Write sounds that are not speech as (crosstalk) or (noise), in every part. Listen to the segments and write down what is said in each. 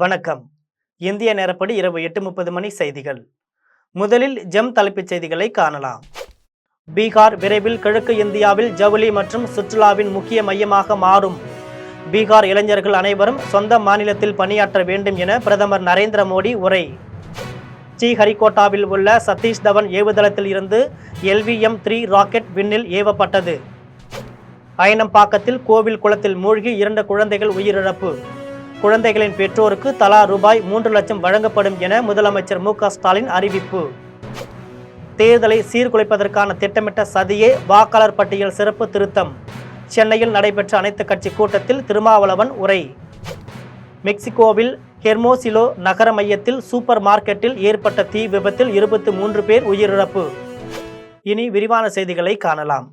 வணக்கம். இந்திய நேரப்படி இரவு எட்டு முப்பது மணி செய்திகள். முதலில் ஜெம் தலைப்புச் செய்திகளை காணலாம். பீகார் விரைவில் கிழக்கு இந்தியாவில் ஜவுளி மற்றும் சுற்றுலாவின் முக்கிய மையமாக மாறும். பீகார் இளைஞர்கள் அனைவரும் சொந்த மாநிலத்தில் பணியாற்ற வேண்டும் என பிரதமர் நரேந்திர மோடி உரை. ஸ்ரீஹரிகோட்டாவில் உள்ள சதீஷ் தவன் ஏவுதளத்தில் இருந்து எல்விஎம் த்ரீ ராக்கெட் விண்ணில் ஏவப்பட்டது. அயனம்பாக்கத்தில் கோவில் குளத்தில் மூழ்கி இரண்டு குழந்தைகள் உயிரிழப்பு. குழந்தைகளின் பெற்றோருக்கு தலா ரூபாய் மூன்று லட்சம் வழங்கப்படும் என முதலமைச்சர் மு க ஸ்டாலின் அறிவிப்பு. தேர்தலை சீர்குலைப்பதற்கான திட்டமிட்ட சதியே வாக்காளர் பட்டியல் சிறப்பு திருத்தம். சென்னையில் நடைபெற்ற அனைத்து கட்சி கூட்டத்தில் திருமாவளவன் உரை. மெக்சிகோவில் ஹெர்மோசிலோ நகர மையத்தில் சூப்பர் மார்க்கெட்டில் ஏற்பட்ட தீ விபத்தில் இருபத்தி மூன்று பேர் உயிரிழப்பு. இனி விரிவான செய்திகளை காணலாம்.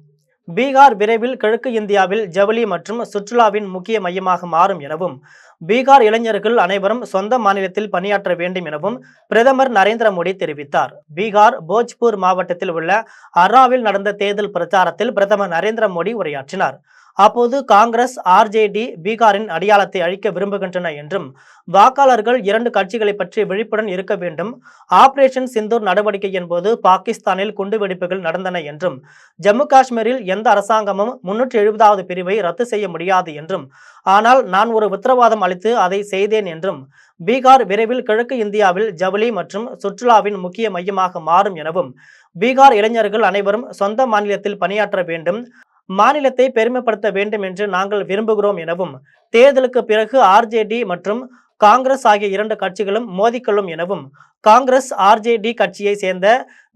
பீகார் விரைவில் கிழக்கு இந்தியாவில் ஜவுளி மற்றும் சுற்றுலாவின் முக்கிய மையமாக மாறும் எனவும் பீகார் இளைஞர்கள் அனைவரும் சொந்த மாநிலத்தில் பணியாற்ற வேண்டும் எனவும் பிரதமர் நரேந்திர மோடி தெரிவித்தார். பீகார் போஜ்பூர் மாவட்டத்தில் உள்ள அராவில் நடந்த தேர்தல் பிரச்சாரத்தில் பிரதமர் நரேந்திர மோடி உரையாற்றினார். அப்போது காங்கிரஸ் ஆர்ஜேடி பீகாரின் அடையாளத்தை அழிக்க விரும்புகின்றன என்றும் வாக்காளர்கள் இரண்டு கட்சிகளை பற்றி விழிப்புடன் இருக்க வேண்டும். ஆபரேஷன் சிந்தூர் நடவடிக்கையின் போது பாகிஸ்தானில் குண்டுவெடிப்புகள் நடந்தன என்றும் ஜம்மு காஷ்மீரில் எந்த அரசாங்கமும் முன்னூற்றி எழுபதாவது பிரிவை ரத்து செய்ய முடியாது என்றும் ஆனால் நான் ஒரு உத்தரவாதம் அளித்து அதை செய்தேன் என்றும் பீகார் விரைவில் கிழக்கு இந்தியாவில் ஜவுளி மற்றும் சுற்றுலாவின் முக்கிய மையமாக மாறும் எனவும் பீகார் இளைஞர்கள் அனைவரும் சொந்த மாநிலத்தில் பணியாற்ற வேண்டும். மாநிலத்தை பெருமைப்படுத்த வேண்டும் என்று நாங்கள் விரும்புகிறோம் எனவும் தேர்தலுக்கு பிறகு ஆர்ஜேடி மற்றும் காங்கிரஸ் ஆகிய இரண்டு கட்சிகளும் மோதிக்கொள்ளும் எனவும் காங்கிரஸ் ஆர்ஜேடி கட்சியை சேர்ந்த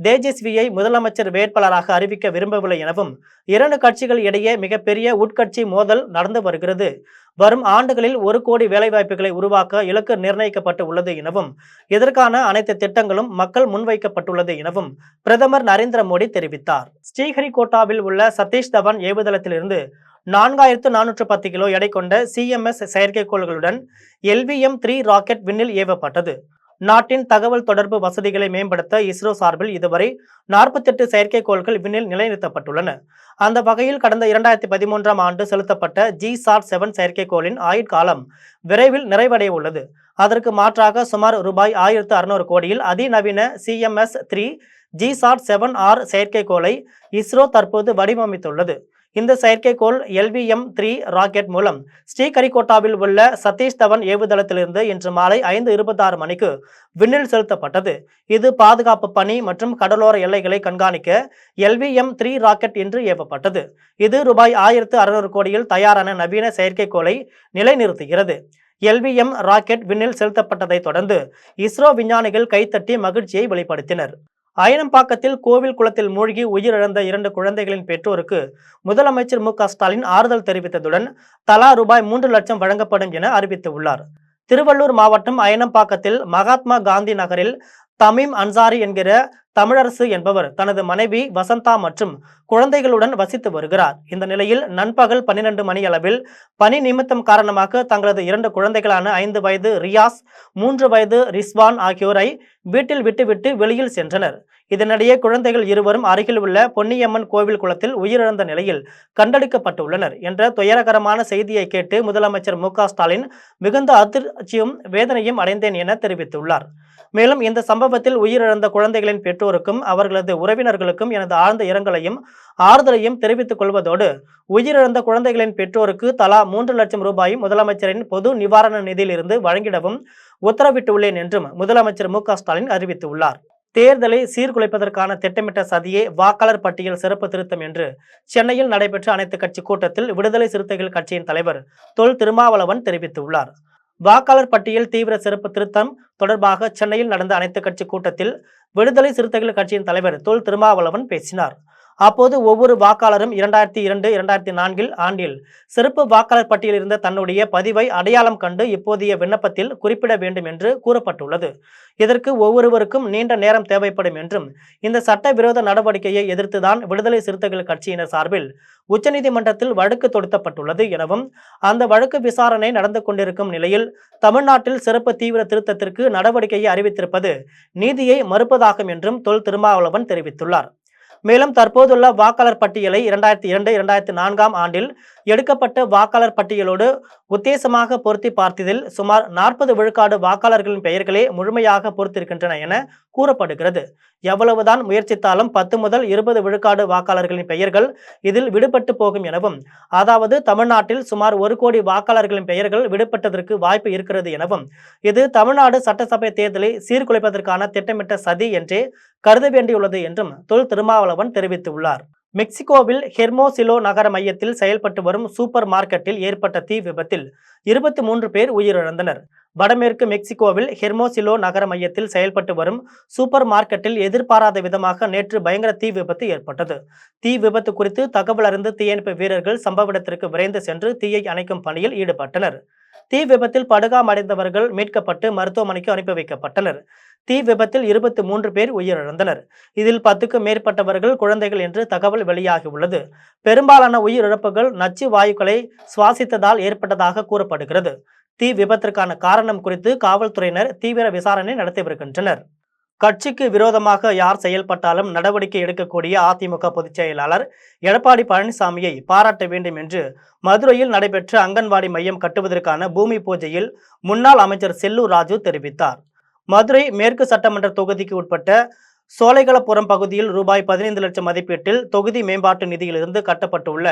தேஜஸ்வியை முதலமைச்சர் வேட்பாளராக அறிவிக்க விரும்பவில்லை எனவும் இரண்டு கட்சிகள் இடையே மிகப்பெரிய உட்கட்சி மோதல் நடந்து வருகிறது. வரும் ஆண்டுகளில் ஒரு கோடி வேலைவாய்ப்புகளை உருவாக்க இலக்கு நிர்ணயிக்கப்பட்டு உள்ளது எனவும் இதற்கான அனைத்து திட்டங்களும் மக்கள் முன்வைக்கப்பட்டுள்ளது எனவும் பிரதமர் நரேந்திர மோடி தெரிவித்தார். ஸ்ரீஹரிகோட்டாவில் உள்ள சதீஷ் தவான் ஏவுதளத்திலிருந்து நான்காயிரத்து நானூற்று பத்து கிலோ எடை கொண்ட சிஎம்எஸ் செயற்கைக்கோள்களுடன் எல்விஎம் த்ரீ ராக்கெட் விண்ணில் ஏவப்பட்டது. நாட்டின் தகவல் தொடர்பு வசதிகளை மேம்படுத்த இஸ்ரோ சார்பில் இதுவரை நாற்பத்தெட்டு செயற்கைக்கோள்கள் விண்ணில் நிலைநிறுத்தப்பட்டுள்ளன. அந்த வகையில் கடந்த இரண்டாயிரத்தி பதிமூன்றாம் ஆண்டு செலுத்தப்பட்ட ஜி சாட் செவன் செயற்கைக்கோளின் ஆயுட்காலம் விரைவில் நிறைவடைய உள்ளது. அதற்கு மாற்றாக சுமார் ரூபாய் ஆயிரத்து அறுநூறு கோடியில் அதிநவீன CMS three G sat seven R செயற்கைக்கோளை இஸ்ரோ தற்போது வடிவமைத்துள்ளது. இந்த செயற்கைக்கோள் எல்விஎம் த்ரீ ராக்கெட் மூலம் ஸ்ரீகரிகோட்டாவில் உள்ள சதீஷ் தவன் ஏவுதளத்திலிருந்து இன்று மாலை ஐந்து இருபத்தாறு மணிக்கு விண்ணில் செலுத்தப்பட்டது. இது பாதுகாப்பு பணி மற்றும் கடலோர எல்லைகளை கண்காணிக்க எல்விஎம் த்ரீ ராக்கெட் என்று ஏவப்பட்டது. இது ரூபாய் ஆயிரத்து அறுநூறு கோடியில் தயாரான நவீன செயற்கைக்கோளை நிலைநிறுத்துகிறது. எல்விஎம் ராக்கெட் விண்ணில் செலுத்தப்பட்டதை தொடர்ந்து இஸ்ரோ விஞ்ஞானிகள் கைத்தட்டி மகிழ்ச்சியை வெளிப்படுத்தினர். அயனம்பாக்கத்தில் கோவில் குளத்தில் மூழ்கி உயிரிழந்த இரண்டு குழந்தைகளின் பெற்றோருக்கு முதலமைச்சர் மு ஸ்டாலின் ஆறுதல் தெரிவித்ததுடன் தலா ரூபாய் மூன்று லட்சம் வழங்கப்படும் என அறிவித்துள்ளார். திருவள்ளூர் மாவட்டம் அயனம்பாக்கத்தில் மகாத்மா காந்தி நகரில் தமீம் அன்சாரி என்கிற தமிழரசு என்பவர் தனது மனைவி வசந்தா மற்றும் குழந்தைகளுடன் வசித்து வருகிறார். இந்த நிலையில் நண்பகல் பன்னிரண்டு மணி அளவில் பணி நிமித்தம் காரணமாக தங்களது இரண்டு குழந்தைகளான ஐந்து வயது ரியாஸ் மூன்று வயது ரிஸ்வான் ஆகியோரை வீட்டில் விட்டுவிட்டு வெளியில் சென்றனர். இதனிடையே குழந்தைகள் இருவரும் அருகில் உள்ள பொன்னியம்மன் கோவில் குளத்தில் உயிரிழந்த நிலையில் கண்டெடுக்கப்பட்டுள்ளனர் என்ற துயரகரமான செய்தியை கேட்டு முதலமைச்சர் மு ஸ்டாலின் மிகுந்த அதிர்ச்சியும் வேதனையும் அடைந்தேன் என தெரிவித்துள்ளார். மேலும் இந்த சம்பவத்தில் உயிரிழந்த குழந்தைகளின் பெற்றோருக்கும் அவர்களது உறவினர்களுக்கும் எனது ஆழ்ந்த இரங்கலையும் ஆறுதலையும் தெரிவித்துக் கொள்வதோடு உயிரிழந்த குழந்தைகளின் பெற்றோருக்கு தலா மூன்று லட்சம் ரூபாயும் முதலமைச்சரின் பொது நிவாரண நிதியிலிருந்து வழங்கிடவும் உத்தரவிட்டுள்ளேன் என்றும் முதலமைச்சர் மு ஸ்டாலின் அறிவித்துள்ளார். தேர்தலை சீர்குலைப்பதற்கான திட்டமிட்ட சதியே வாக்காளர் பட்டியல் சிறப்பு திருத்தம் என்று சென்னையில் நடைபெற்ற அனைத்து கட்சி கூட்டத்தில் விடுதலை சிறுத்தைகள் கட்சியின் தலைவர் தொல் திருமாவளவன் தெரிவித்துள்ளார். வாக்காளர் பட்டியல் தீவிர சிறப்பு திருத்தம் தொடர்பாக சென்னையில் நடந்த அனைத்து கட்சி கூட்டத்தில் விடுதலை சிறுத்தைகள் கட்சியின் தலைவர் தொல் திருமாவளவன் பேசினார். அப்போது ஒவ்வொரு வாக்காளரும் இரண்டாயிரத்தி இரண்டு இரண்டாயிரத்தி நான்கில் ஆண்டில் சிறப்பு வாக்காளர் பட்டியலில் இருந்த தன்னுடைய பதிவை அடையாளம் கண்டு இப்போதைய விண்ணப்பத்தில் குறிப்பிட வேண்டும் என்று கூறப்பட்டுள்ளது. இதற்கு ஒவ்வொருவருக்கும் நீண்ட நேரம் தேவைப்படும் என்றும் இந்த சட்டவிரோத நடவடிக்கையை எதிர்த்துதான் விடுதலை சிறுத்தைகள் கட்சியினர் சார்பில் உச்சநீதிமன்றத்தில் வழக்கு தொடுத்தப்பட்டுள்ளது எனவும் அந்த வழக்கு விசாரணை நடந்து கொண்டிருக்கும் நிலையில் தமிழ்நாட்டில் சிறப்பு தீவிர திருத்தத்திற்கு நடவடிக்கையை அறிவித்திருப்பது நீதியை மறுப்பதாகும் என்றும் தொல் திருமாவளவன் தெரிவித்துள்ளார். மேலும் தற்போதுள்ள வாக்காளர் பட்டியலை இரண்டாயிரத்தி இரண்டு இரண்டாயிரத்தி நான்காம் ஆண்டில் எடுக்கப்பட்ட வாக்காளர் பட்டியலோடு உத்தேசமாக பொருத்தி பார்த்ததில் சுமார் நாற்பது விழுக்காடு வாக்காளர்களின் பெயர்களே முழுமையாக பொறுத்திருக்கின்றன என கூறப்படுகிறது. எவ்வளவுதான் முயற்சித்தாலும் பத்து முதல் இருபது விழுக்காடு வாக்காளர்களின் பெயர்கள் இதில் விடுபட்டு போகும் எனவும் அதாவது தமிழ்நாட்டில் சுமார் ஒரு கோடி வாக்காளர்களின் பெயர்கள் விடுபட்டதற்கு வாய்ப்பு இருக்கிறது எனவும் இது தமிழ்நாடு சட்டசபை தேர்தலை சீர்குலைப்பதற்கான திட்டமிட்ட சதி என்றே கருத வேண்டியுள்ளது என்றும் தொல் திருமாவளவன் தெரிவித்துள்ளார். மெக்சிகோவில் ஹெர்மோசிலோ நகர மையத்தில் செயல்பட்டு வரும் சூப்பர் மார்க்கெட்டில் ஏற்பட்ட தீ விபத்தில் இருபத்தி மூன்று பேர் உயிரிழந்தனர். வடமேற்கு மெக்சிகோவில் ஹெர்மோசிலோ நகர மையத்தில் செயல்பட்டு வரும் சூப்பர் மார்க்கெட்டில் எதிர்பாராத விதமாக நேற்று பயங்கர தீ விபத்து ஏற்பட்டது. தீ விபத்து குறித்து தகவல் அறிந்து தீயணைப்பு வீரர்கள் சம்பவ இடத்திற்கு விரைந்து சென்று தீயை அணைக்கும் பணியில் ஈடுபட்டனர். தீ விபத்தில் படுகாமடைந்தவர்கள் மீட்கப்பட்டு மருத்துவமனைக்கு அனுப்பி வைக்கப்பட்டனர். தீ விபத்தில் இருபத்தி மூன்று பேர் உயிரிழந்தனர். இதில் பத்துக்கும் மேற்பட்டவர்கள் குழந்தைகள் என்று தகவல் வெளியாகியுள்ளது. பெரும்பாலான உயிரிழப்புகள் நச்சு வாயுக்களை சுவாசித்ததால் ஏற்பட்டதாக கூறப்படுகிறது. தீ விபத்திற்கான காரணம் குறித்து காவல்துறையினர் தீவிர விசாரணை நடத்தி வருகின்றனர். கட்சிக்கு விரோதமாக யார் செயல்பட்டாலும் நடவடிக்கை எடுக்கக்கூடிய அதிமுக பொதுச் செயலாளர் எடப்பாடி பழனிசாமியை பாராட்ட வேண்டும் என்று மதுரையில் நடைபெற்ற அங்கன்வாடி மையம் கட்டுவதற்கான பூமி பூஜையில் முன்னாள் அமைச்சர் செல்லூர் ராஜு தெரிவித்தார். மதுரை மேற்கு சட்டமன்ற தொகுதிக்கு உட்பட்ட சோலைகளப்புறம் பகுதியில் ரூபாய் பதினைந்து லட்சம் மதிப்பீட்டில் தொகுதி மேம்பாட்டு நிதியிலிருந்து கட்டப்பட்டுள்ள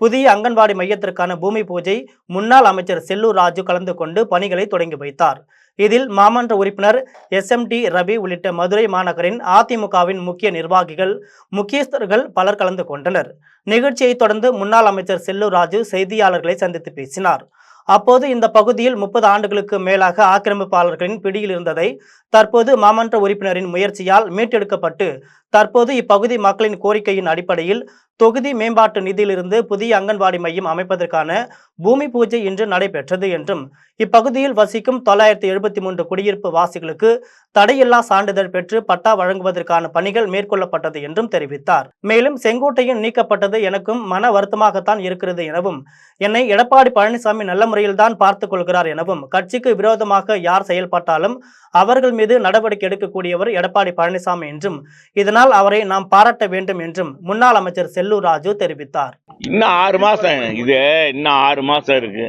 புதிய அங்கன்வாடி மையத்திற்கான பூமி பூஜை முன்னாள் அமைச்சர் செல்லூர் ராஜு கலந்து கொண்டு பணிகளை தொடங்கி வைத்தார். இதில் மாமன்ற உறுப்பினர் எஸ். எம். டி. ரவி உள்ளிட்ட மதுரை மாநகரின் அதிமுகவின் முக்கிய நிர்வாகிகள் முக்கியஸ்தர்கள் பலர் கலந்து கொண்டனர். நிகழ்ச்சியை தொடர்ந்து முன்னாள் அமைச்சர் செல்லூர் ராஜு செய்தியாளர்களை சந்தித்து பேசினார். அப்போது இந்த பகுதியில் முப்பது ஆண்டுகளுக்கு மேலாக ஆக்கிரமிப்பாளர்களின் பிடியில் இருந்ததை தற்போது மாமன்ற உறுப்பினரின் முயற்சியால் மீட்டெடுக்கப்பட்டு தற்போது இப்பகுதி மக்களின் கோரிக்கையின் அடிப்படையில் தொகுதி மேம்பாட்டு நிதியிலிருந்து புதிய அங்கன்வாடி மையம் அமைப்பதற்கான பூமி பூஜை இன்று நடைபெற்றது என்றும் இப்பகுதியில் வசிக்கும் தொள்ளாயிரத்தி எழுபத்தி மூன்று குடியிருப்பு வாசிகளுக்கு தடையில்லா சான்றிதழ் பெற்று பட்டா வழங்குவதற்கான பணிகள் மேற்கொள்ளப்பட்டது என்றும் தெரிவித்தார். மேலும் செங்கோட்டையும் நீக்கப்பட்டது எனக்கும் மன வருத்தமாகத்தான் இருக்கிறது எனவும் என்னை எடப்பாடி பழனிசாமி நல்ல முறையில்தான் பார்த்துக் கொள்கிறார் எனவும் கட்சிக்கு விரோதமாக யார் செயல்பட்டாலும் அவர்கள் மீது நடவடிக்கை எடுக்கக்கூடியவர் எடப்பாடி பழனிசாமி என்றும் இதனால் அவரை நாம் பாராட்ட வேண்டும் என்றும் முன்னாள் அமைச்சர் செல்லூர் ராஜு தெரிவித்தார். இன்னும் ஆறு மாசம் இது இன்னும் ஆறு மாசம் இருக்கு.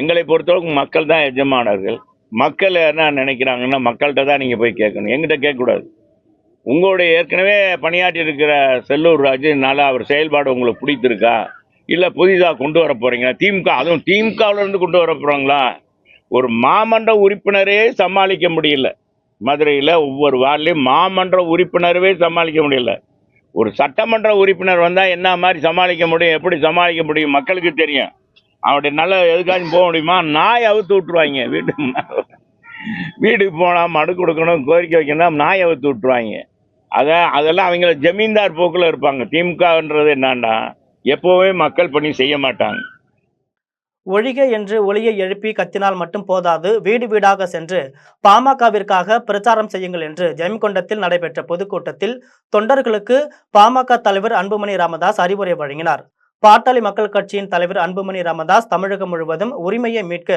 எங்களை பொறுத்தவரைக்கும் மக்கள் தான் எஜமானர்கள். மக்கள் என்ன நினைக்கிறாங்கன்னா மக்கள்கிட்ட தான் நீங்கள் போய் கேட்கணும். எங்கிட்ட கேட்கக்கூடாது. உங்களுடைய ஏற்கனவே பணியாற்றி இருக்கிற செல்லூர் ராஜுனால அவர் செயல்பாடு உங்களுக்கு பிடித்திருக்கா? இல்லை புதிதாக கொண்டு வர போகிறீங்க திமுக அதுவும் திமுகவிலேருந்து கொண்டு வர போகிறாங்களா ஒரு மாமன்ற உறுப்பினரே சமாளிக்க முடியல. மதுரையில் ஒவ்வொரு வார்டிலையும் மாமன்ற உறுப்பினரவே சமாளிக்க முடியல. ஒரு சட்டமன்ற உறுப்பினர் வந்தால் என்ன மாதிரி சமாளிக்க முடியும் எப்படி சமாளிக்க முடியும் மக்களுக்கு தெரியும். அவனுடைய நல்ல எதுக்காச்சும் போக முடியுமா? நாய் அவுத்து விட்டுருவாங்க. (laughs) வீட்டுக்கு வீட்டுக்கு போனால் மடு கொடுக்கணும் கோரிக்கை வைக்கணும் நாய் அவுத்து விட்டுருவாங்க. அதான் அதெல்லாம் அவங்கள ஜமீன்தார் போக்கில் இருப்பாங்க. திமுகன்றது என்னன்னா எப்போவுமே மக்கள் பணி செய்ய மாட்டாங்க. ஒழிக என்று ஒளியை எழுப்பி கத்தினால் மட்டும் போதாது வீடு வீடாக சென்று பாமகவிற்காக பிரச்சாரம் செய்யுங்கள் என்று ஜெயங்கொண்டத்தில் நடைபெற்ற பொதுக்கூட்டத்தில் தொண்டர்களுக்கு பாமக தலைவர் அன்புமணி ராமதாஸ் அறிவுரை வழங்கினார். பாட்டாளி மக்கள் கட்சியின் தலைவர் அன்புமணி ராமதாஸ் தமிழகம் முழுவதும் உரிமையை மீட்க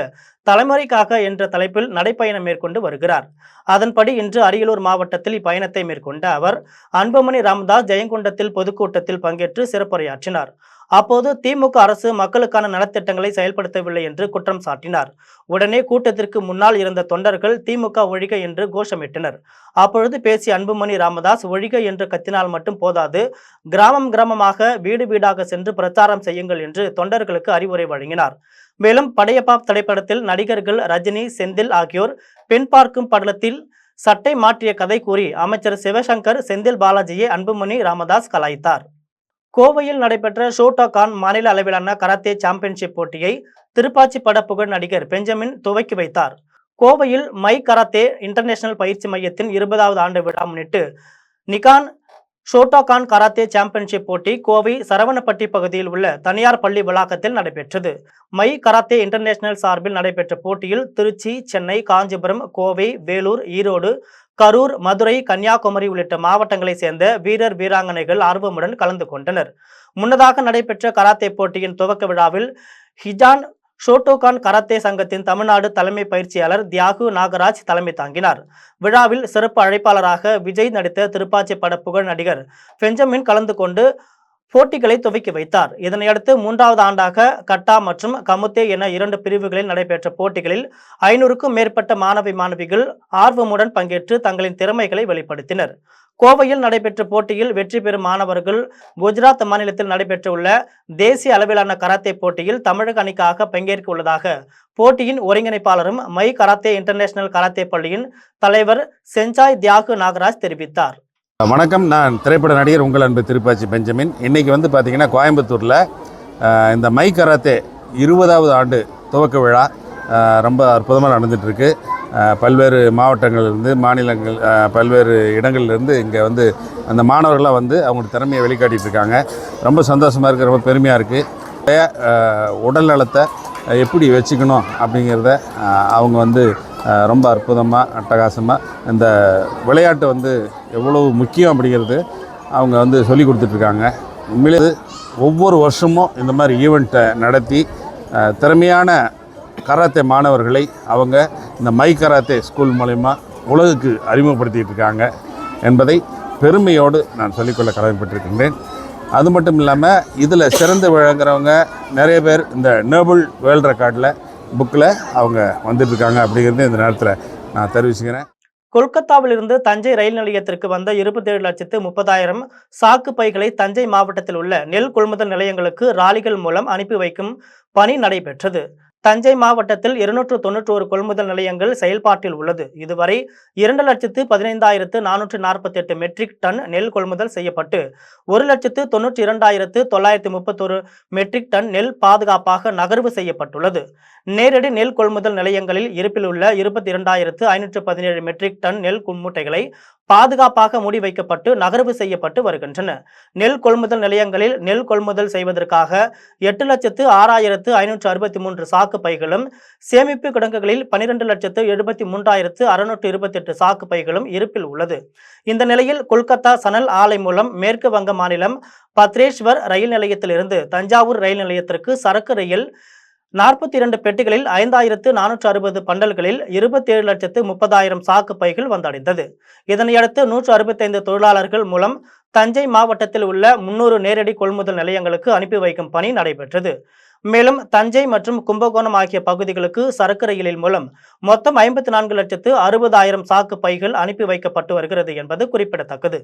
தலைமுறைக்காக என்ற தலைப்பில் நடைப்பயணம் மேற்கொண்டு வருகிறார். அதன்படி இன்று அரியலூர் மாவட்டத்தில் இப்பயணத்தை மேற்கொண்ட அவர் அன்புமணி ராமதாஸ் ஜெயங்கொண்டத்தில் பொதுக்கூட்டத்தில் பங்கேற்று சிறப்புரையாற்றினார். அப்போது திமுக அரசு மக்களுக்கான நலத்திட்டங்களை செயல்படுத்தவில்லை என்று குற்றம் சாட்டினார். உடனே கூட்டத்திற்கு முன்னால் இருந்த தொண்டர்கள் திமுக ஒழிக என்று கோஷமிட்டனர். அப்பொழுது பேசிய அன்புமணி ராமதாஸ் ஒழிக என்று கத்தினால் மட்டும் போதாது கிராமம் கிராமமாக வீடு வீடாக சென்று பிரச்சாரம் செய்யுங்கள் என்று தொண்டர்களுக்கு அறிவுரை வழங்கினார். மேலும் படையப்பா திரைப்படத்தில் நடிகர்கள் ரஜினி செந்தில் ஆகியோர் பெண் பார்க்கும் படலத்தில் சட்டை மாற்றிய கதை கூறி அமைச்சர் சிவசங்கர் செந்தில் பாலாஜியை அன்புமணி ராமதாஸ் கலாய்த்தார். கோவையில் நடைபெற்ற ஷோட்டோகான் மாநில அளவிலான கராத்தே சாம்பியன்ஷிப் போட்டியை திருப்பாச்சி பட புகழ் நடிகர் பெஞ்சமின் துவக்கி வைத்தார். கோவையில் மை கராத்தே இன்டர்நேஷனல் பயிற்சி மையத்தின் இருபதாவது ஆண்டு விழா முன்னிட்டு நிகான் ஷோட்டோகான் கராத்தே சாம்பியன்ஷிப் போட்டி கோவை சரவணப்பட்டி பகுதியில் உள்ள தனியார் பள்ளி வளாகத்தில் நடைபெற்றது. மை கராத்தே இன்டர்நேஷனல் சார்பில் நடைபெற்ற போட்டியில் திருச்சி சென்னை காஞ்சிபுரம் கோவை வேலூர் ஈரோடு கரூர் மதுரை கன்னியாகுமரி உள்ளிட்ட மாவட்டங்களைச் சேர்ந்த வீரர் வீராங்கனைகள் ஆர்வமுடன் கலந்து கொண்டனர். முன்னதாக நடைபெற்ற கராத்தே போட்டியின் துவக்க விழாவில் ஹிஜான் ஷோட்டோகான் கராத்தே சங்கத்தின் தமிழ்நாடு தலைமை பயிற்சியாளர் தியாகு நாகராஜ் தலைமை தாங்கினார். விழாவில் சிறப்பு அழைப்பாளராக விஜய் நடித்த திருப்பாச்சி பட புகழ் நடிகர் பெஞ்சமின் கலந்து கொண்டு போட்டிகளை துவக்கி வைத்தார். இதனையடுத்து மூன்றாவது ஆண்டாக கட்டா மற்றும் கமுத்தே என இரண்டு பிரிவுகளில் நடைபெற்ற போட்டிகளில் ஐநூறுக்கும் மேற்பட்ட மாணவி மாணவிகள் ஆர்வமுடன் பங்கேற்று தங்களின் திறமைகளை வெளிப்படுத்தினர். கோவையில் நடைபெற்ற போட்டியில் வெற்றி பெறும் மாணவர்கள் குஜராத் மாநிலத்தில் நடைபெற்றுள்ள தேசிய அளவிலான கராத்தே போட்டியில் தமிழக அணிக்காக பங்கேற்க உள்ளதாக போட்டியின் ஒருங்கிணைப்பாளரும் மை கராத்தே இன்டர்நேஷனல் கராத்தே பள்ளியின் தலைவர் செஞ்சாய் தியாகு நாகராஜ் தெரிவித்தார். வணக்கம். நான் திரைப்பட நடிகர் உங்கள் அன்பு திருப்பாச்சி பெஞ்சமின். இன்றைக்கி வந்து பார்த்திங்கன்னா கோயம்புத்தூரில் இந்த மை கராத்தே இருபதாவது ஆண்டு துவக்க விழா ரொம்ப அற்புதமாக நடந்துகிட்ருக்கு பல்வேறு மாவட்டங்கள்லேருந்து மாநிலங்கள் பல்வேறு இடங்கள்லேருந்து இங்கே வந்து அந்த மாணவர்கள்லாம் வந்து அவங்களோட திறமையை வெளிக்காட்டிகிட்டு இருக்காங்க ரொம்ப சந்தோஷமாக இருக்குது ரொம்ப பெருமையாக இருக்குது உடல் நலத்தை எப்படி வச்சுக்கணும் அப்படிங்கிறத அவங்க வந்து ரொம்ப அற்புதமாக அட்டகாசமாக இந்த விளையாட்டு வந்து எவ்வளவு முக்கியம் அப்படிங்கிறது அவங்க வந்து சொல்லி கொடுத்துட்ருக்காங்க. உண்மையிலே ஒவ்வொரு வருஷமும் இந்த மாதிரி ஈவெண்ட்டை நடத்தி திறமையான கராத்தே மாணவர்களை அவங்க இந்த மை கராத்தே ஸ்கூல் மூலயமா உலகுக்கு அறிமுகப்படுத்திட்டு இருக்காங்க என்பதை பெருமையோடு நான் சொல்லிக்கொள்ள கடமைப்பட்டிருக்கின்றேன். அது மட்டும் இல்லாமல் இதில் சிறந்து விளங்குறவங்க நிறைய பேர் இந்த நேபிள் வேர்ல்ட் ரெக்கார்டில் புக்கில் அவங்க வந்துட்டுருக்காங்க அப்படிங்கிறது இந்த நேரத்தில் நான் தெரிவிச்சுக்கிறேன். கொல்கத்தாவிலிருந்து தஞ்சை ரயில் நிலையத்திற்கு வந்த இருபத்தேழு லட்சத்து முப்பதாயிரம் சாக்கு பைகளை தஞ்சை மாவட்டத்தில் உள்ள நெல் கொள்முதல் நிலையங்களுக்கு ராலிகள் மூலம் அனுப்பி வைக்கும் பணி நடைபெற்றது. தஞ்சை மாவட்டத்தில் இருநூற்று தொன்னூற்றோரு கொள்முதல் நிலையங்கள் செயல்பாட்டில் உள்ளது. இதுவரை இரண்டு லட்சத்து பதினைந்தாயிரத்து நானூற்று நாற்பத்தி எட்டு மெட்ரிக் டன் நெல் கொள்முதல் செய்யப்பட்டு ஒரு லட்சத்து தொன்னூற்றி இரண்டாயிரத்து தொள்ளாயிரத்து முப்பத்தொரு மெட்ரிக் டன் நெல் பாதுகாப்பாக நகர்வு செய்யப்பட்டுள்ளது. நேரடி நெல் கொள்முதல் நிலையங்களில் இருப்பில் உள்ள இருபத்தி இரண்டாயிரத்து ஐநூற்று பதினேழு மெட்ரிக் டன் நெல் மூட்டைகளை பாதுகாப்பாக மூடி வைக்கப்பட்டு நகர்வு செய்யப்பட்டு வருகின்றன. நெல் கொள்முதல் நிலையங்களில் நெல் கொள்முதல் செய்வதற்காக எட்டு லட்சத்து ஆறாயிரத்து ஐநூற்று அறுபத்தி மூன்று சாக்கு பைகளும் சேமிப்பு கிடங்குகளில் பனிரெண்டு லட்சத்து எழுபத்தி மூன்றாயிரத்து அறுநூற்று இருபத்தெட்டு சாக்கு பைகளும் இருப்பில் உள்ளது. இந்த நிலையில் கொல்கத்தா சனல் ஆலை மூலம் மேற்கு வங்க மாநிலம் பத்ரேஸ்வர் ரயில் நிலையத்திலிருந்து தஞ்சாவூர் ரயில் நிலையத்திற்கு சரக்கு ரயில் நாற்பத்தி இரண்டு பெட்டிகளில் ஐந்தாயிரத்து நானூற்று அறுபது பண்டல்களில் இருபத்தேழு லட்சத்து முப்பதாயிரம் சாக்கு பைகள் வந்தடைந்தது. இதனையடுத்து நூற்று அறுபத்தைந்து தொழிலாளர்கள் மூலம் தஞ்சை மாவட்டத்தில் உள்ள முன்னூறு நேரடி கொள்முதல் நிலையங்களுக்கு அனுப்பி வைக்கும் பணி நடைபெற்றது. மேலும் தஞ்சை மற்றும் கும்பகோணம் ஆகிய பகுதிகளுக்கு சரக்கு ரயிலில் மூலம் மொத்தம் ஐம்பத்தி நான்கு லட்சத்து அறுபதாயிரம் சாக்கு பைகள் அனுப்பி வைக்கப்பட்டு வருகிறது என்பது குறிப்பிடத்தக்கது.